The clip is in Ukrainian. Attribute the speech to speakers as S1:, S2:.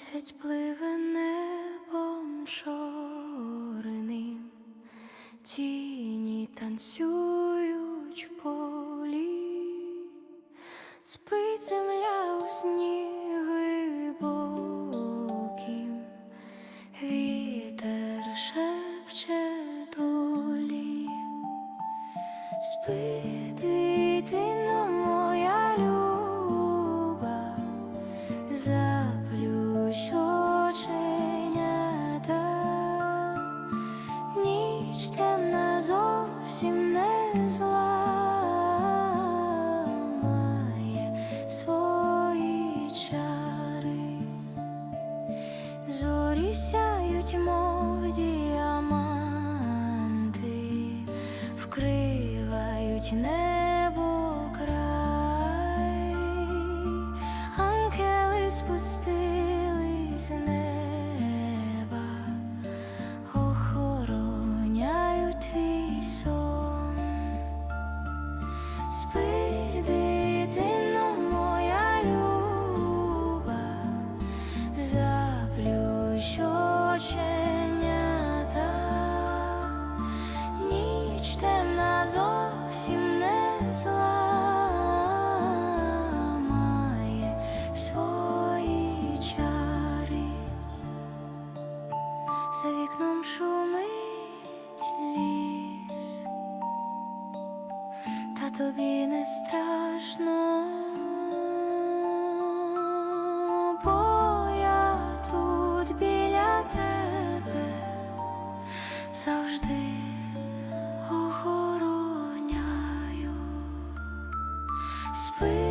S1: Місяць пливе небом чорним, тіні танцюють в полі, спить земля у сні глибоким, вітер шепче долі, спить. Зовсім не зламає свої чари, зорі сяють, вкривають небо край, ангели спустились Спи, дитино моя люба, заплющ оченята, ніч темна зовсім не зламає свої. За вікном тобі не страшно, бо тут біля тебе завжди охороняю. Спи,